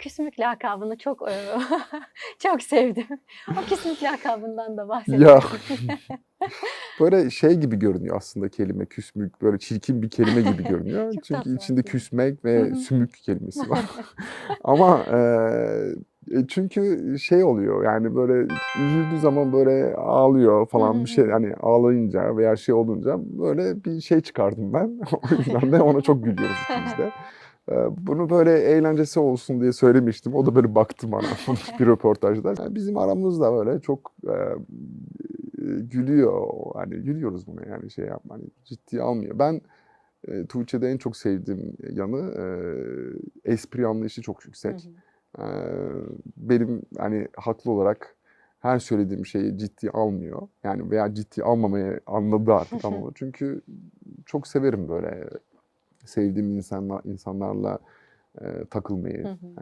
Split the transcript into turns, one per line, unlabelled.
küsmük lakabını çok e, çok sevdim. O küsmük lakabından da bahsedelim.
Ya böyle şey gibi görünüyor aslında kelime küsmük böyle çirkin bir kelime gibi görünüyor. Çünkü içinde
aslında.
küsmek ve sümük kelimesi var. Ama e, e, çünkü şey oluyor yani böyle üzüldüğü zaman böyle ağlıyor falan bir şey hani ağlayınca veya şey olunca böyle bir şey çıkardım ben. O yüzden de ona çok gülüyoruz ikimiz de. E, Bunu böyle eğlencesi olsun diye söylemiştim. O da böyle baktı bana bir röportajda. Yani bizim aramızda böyle çok e, gülüyor. Hani gülüyoruz buna yani şey yapma hani ciddiye almıyor. Ben e, Tuğçe'de en çok sevdiğim yanı e, espri anlayışı çok yüksek.
hı.
E, benim hani haklı olarak her söylediğim şeyi ciddiye almıyor. Yani veya ciddiye almamayı anladı artık ama. Çünkü çok severim böyle sevdiğim insanlar insanlarla e, takılmayı.
Hı hı.